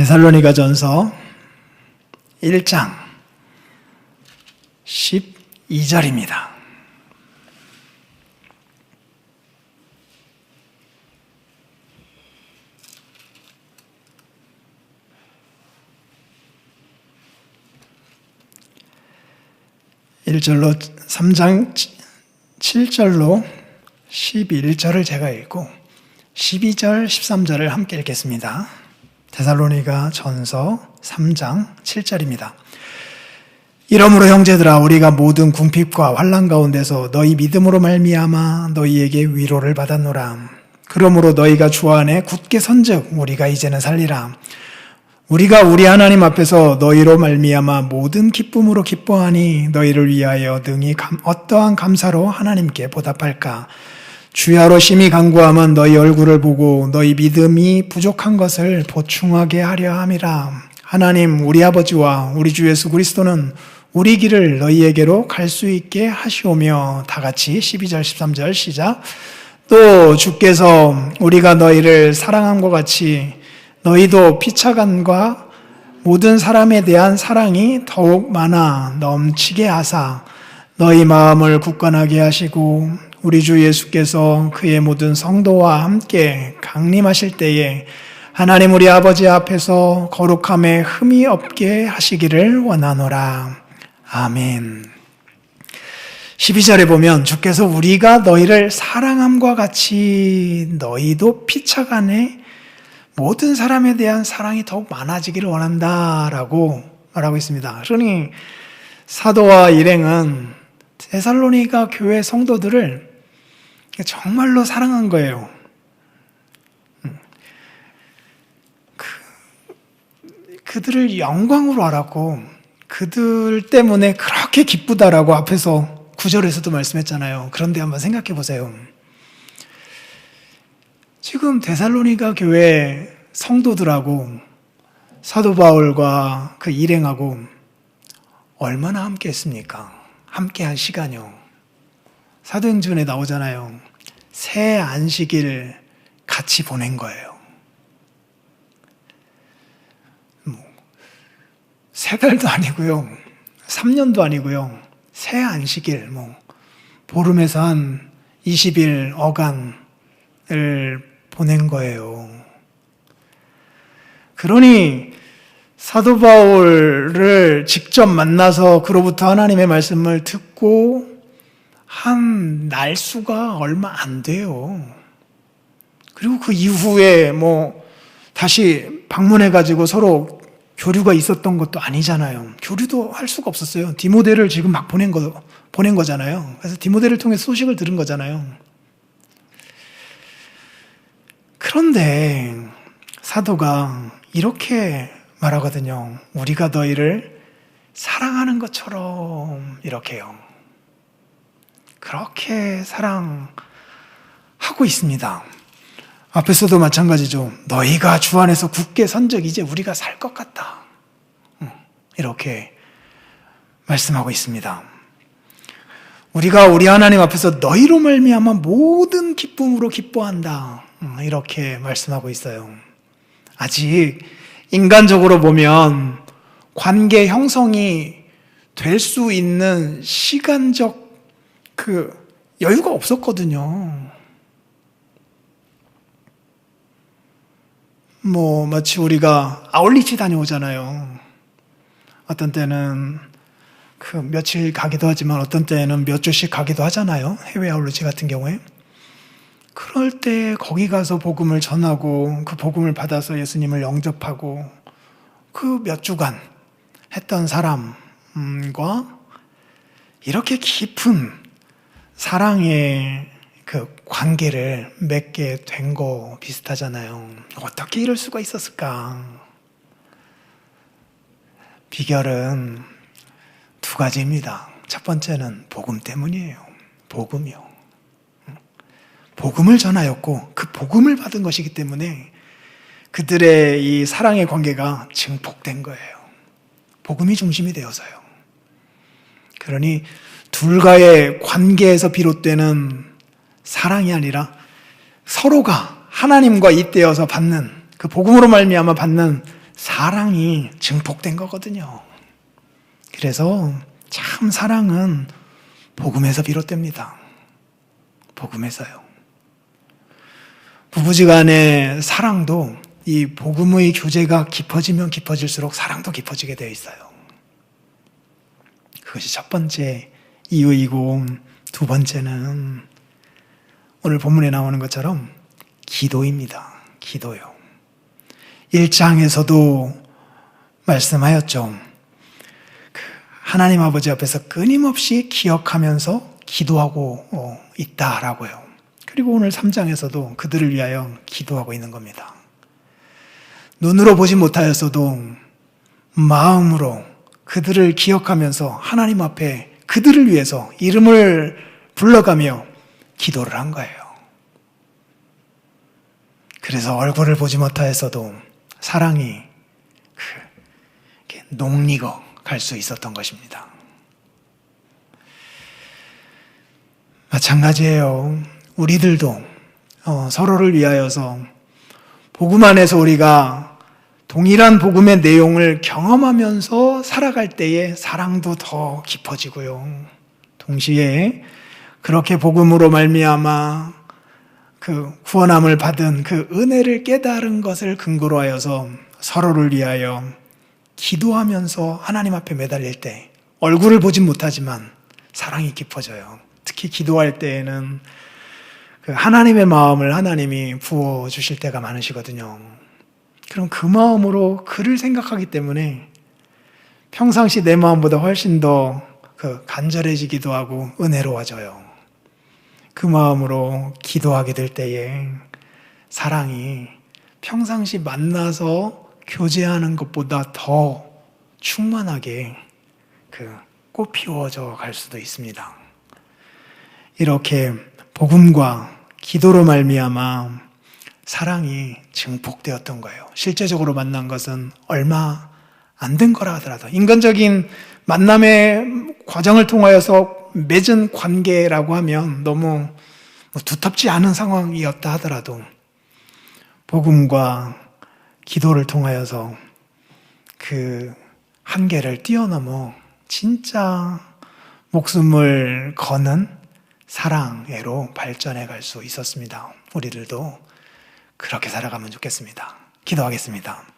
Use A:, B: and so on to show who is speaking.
A: 데살로니가 전서 1장 12절입니다. 일절로 3장 7절로 11절을 제가 읽고 12절, 13절을 함께 읽겠습니다. 데살로니가 전서 3장 7절입니다. 이러므로 형제들아 우리가 모든 궁핍과 환난 가운데서 너희 믿음으로 말미암아 너희에게 위로를 받았노라. 그러므로 너희가 주 안에 굳게 선즉 우리가 이제는 살리라. 우리가 우리 하나님 앞에서 너희로 말미암아 모든 기쁨으로 기뻐하니 너희를 위하여 능히 감, 어떠한 감사로 하나님께 보답할까? 주야로 심히 간구함은 너희 얼굴을 보고 너희 믿음이 부족한 것을 보충하게 하려 함이라. 하나님 우리 아버지와 우리 주 예수 그리스도는 우리 길을 너희에게로 갈 수 있게 하시오며 다 같이 12절 13절 시작. 또 주께서 우리가 너희를 사랑함과 같이 너희도 피차간과 모든 사람에 대한 사랑이 더욱 많아 넘치게 하사 너희 마음을 굳건하게 하시고 우리 주 예수께서 그의 모든 성도와 함께 강림하실 때에 하나님 우리 아버지 앞에서 거룩함에 흠이 없게 하시기를 원하노라. 아멘. 12절에 보면 주께서 우리가 너희를 사랑함과 같이 너희도 피차간에 모든 사람에 대한 사랑이 더욱 많아지기를 원한다라고 말하고 있습니다. 그러니 사도와 일행은 데살로니가 교회 성도들을 정말로 사랑한 거예요. 그, 그들을 영광으로 알았고 그들 때문에 그렇게 기쁘다라고 앞에서 구절에서도 말씀했잖아요. 그런데 한번 생각해 보세요. 지금 데살로니가 교회 성도들하고 사도 바울과 그 일행하고 얼마나 함께 했습니까? 함께 한 시간이요. 사도행전에 나오잖아요. 새 안식일 같이 보낸 거예요. 뭐, 세 달도 아니고요. 3년도 아니고요. 새 안식일, 뭐, 보름에서 한 20일 어간을 보낸 거예요. 그러니 사도 바울을 직접 만나서 그로부터 하나님의 말씀을 듣고 한 날수가 얼마 안 돼요. 그리고 그 이후에 뭐 다시 방문해 가지고 서로 교류가 있었던 것도 아니잖아요. 교류도 할 수가 없었어요. 디모데를 지금 막 보낸 거 보낸 거잖아요. 그래서 디모데를 통해 소식을 들은 거잖아요. 그런데 사도가 이렇게 말하거든요. 우리가 너희를 사랑하는 것처럼 이렇게요. 그렇게 사랑하고 있습니다. 앞에서도 마찬가지죠. 너희가 주 안에서 굳게 선적 이제 우리가 살 것 같다. 이렇게 말씀하고 있습니다. 우리가 우리 하나님 앞에서 너희로 말미암아 모든 기쁨으로 기뻐한다. 이렇게 말씀하고 있어요. 아직 인간적으로 보면 관계 형성이 될 수 있는 시간적 그 여유가 없었거든요. 뭐 마치 우리가 아울리치 다녀오잖아요. 어떤 때는 그 며칠 가기도 하지만 어떤 때는 몇 주씩 가기도 하잖아요. 해외 아울리치 같은 경우에. 그럴 때 거기 가서 복음을 전하고 그 복음을 받아서 예수님을 영접하고 그 몇 주간 했던 사람과 이렇게 깊은 사랑의 그 관계를 맺게 된 거 비슷하잖아요. 어떻게 이럴 수가 있었을까? 비결은 두 가지입니다. 첫 번째는 복음 때문이에요. 복음이요. 복음을 전하였고 그 복음을 받은 것이기 때문에 그들의 이 사랑의 관계가 증폭된 거예요. 복음이 중심이 되어서요. 그러니 둘과의 관계에서 비롯되는 사랑이 아니라 서로가 하나님과 잇대어서 받는 그 복음으로 말미암아 받는 사랑이 증폭된 거거든요. 그래서 참 사랑은 복음에서 비롯됩니다. 복음에서요. 부부지간의 사랑도 이 복음의 교제가 깊어지면 깊어질수록 사랑도 깊어지게 되어 있어요. 그것이 첫 번째 이유이고 두 번째는 오늘 본문에 나오는 것처럼 기도입니다. 기도요. 1장에서도 말씀하였죠. 그 하나님 아버지 앞에서 끊임없이 기억하면서 기도하고 어, 있다라고요. 그리고 오늘 3장에서도 그들을 위하여 기도하고 있는 겁니다. 눈으로 보지 못하였어도 마음으로 그들을 기억하면서 하나님 앞에 그들을 위해서 이름을 불러가며 기도를 한 거예요. 그래서 얼굴을 보지 못하였어도 사랑이 그 녹리고 갈 수 있었던 것입니다. 마찬가지예요. 우리들도 어, 서로를 위하여서 복음 안에서 우리가 동일한 복음의 내용을 경험하면서 살아갈 때에 사랑도 더 깊어지고요. 동시에 그렇게 복음으로 말미암아 그 구원함을 받은 그 은혜를 깨달은 것을 근거로 하여서 서로를 위하여 기도하면서 하나님 앞에 매달릴 때 얼굴을 보진 못하지만 사랑이 깊어져요. 특히 기도할 때에는 그 하나님의 마음을 하나님이 부어 주실 때가 많으시거든요. 그럼 그 마음으로 그를 생각하기 때문에 평상시 내 마음보다 훨씬 더 그 간절해지기도 하고 은혜로워져요. 그 마음으로 기도하게 될 때에 사랑이 평상시 만나서 교제하는 것보다 더 충만하게 그 꽃피워져 갈 수도 있습니다. 이렇게 복음과 기도로 말미암아 사랑이 증폭되었던 거예요. 실제적으로 만난 것은 얼마 안 된 거라 하더라도 인간적인 만남의 과정을 통하여서 맺은 관계라고 하면 너무 뭐 두텁지 않은 상황이었다 하더라도 복음과 기도를 통하여서 그 한계를 뛰어넘어 진짜 목숨을 거는 사랑으로 발전해 갈 수 있었습니다. 우리들도 그렇게 살아가면 좋겠습니다. 기도하겠습니다.